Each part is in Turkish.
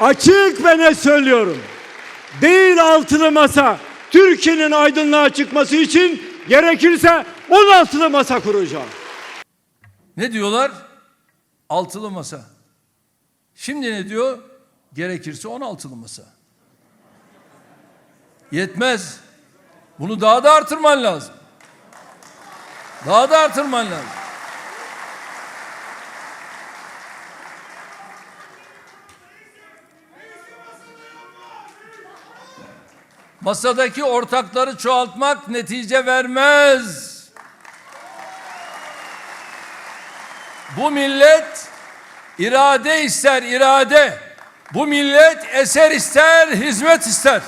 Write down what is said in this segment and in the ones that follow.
Açık ve net söylüyorum. Değil altılı masa. Türkiye'nin aydınlığa çıkması için gerekirse 16'lı masa kuracağım. Ne diyorlar? Altılı masa. Şimdi ne diyor? Gerekirse on altılı masa. Yetmez. Bunu daha da artırman lazım. Daha da artırman lazım. Masadaki ortakları çoğaltmak netice vermez. Bu millet irade ister irade. Bu millet eser ister, hizmet ister.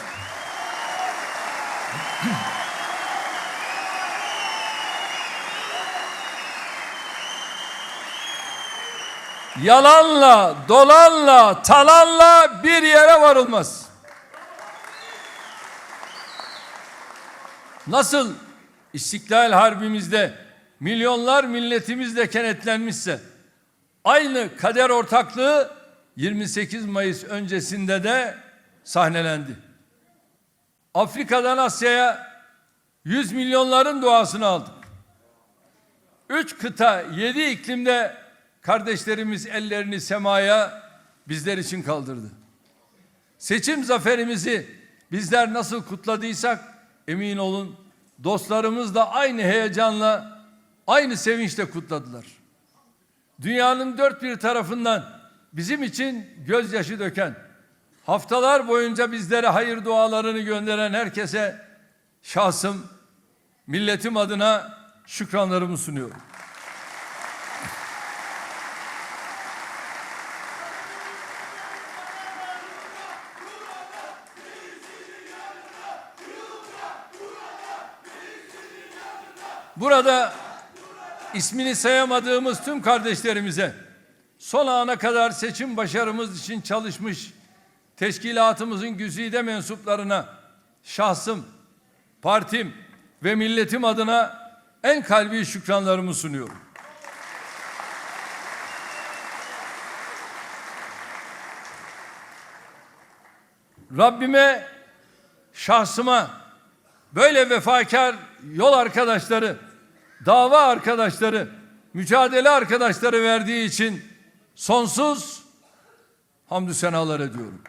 Yalanla, dolanla, talanla bir yere varılmaz. Nasıl İstiklal Harbimizde milyonlar milletimizle kenetlenmişse aynı kader ortaklığı 28 Mayıs öncesinde de sahnelendi. Afrika'dan Asya'ya 100 milyonların duasını aldık. Üç kıta, yedi iklimde kardeşlerimiz ellerini semaya bizler için kaldırdı. Seçim zaferimizi bizler nasıl kutladıysak emin olun dostlarımız da aynı heyecanla, aynı sevinçle kutladılar. Dünyanın dört bir tarafından bizim için gözyaşı döken, haftalar boyunca bizlere hayır dualarını gönderen herkese şahsım, milletim adına şükranlarımı sunuyorum. Burada ismini sayamadığımız tüm kardeşlerimize son ana kadar seçim başarımız için çalışmış teşkilatımızın güzide mensuplarına şahsım, partim ve milletim adına en kalbi şükranlarımı sunuyorum. Rabbime, şahsıma, böyle vefakar yol arkadaşları, dava arkadaşları, mücadele arkadaşları verdiği için sonsuz hamdü senalar ediyorum.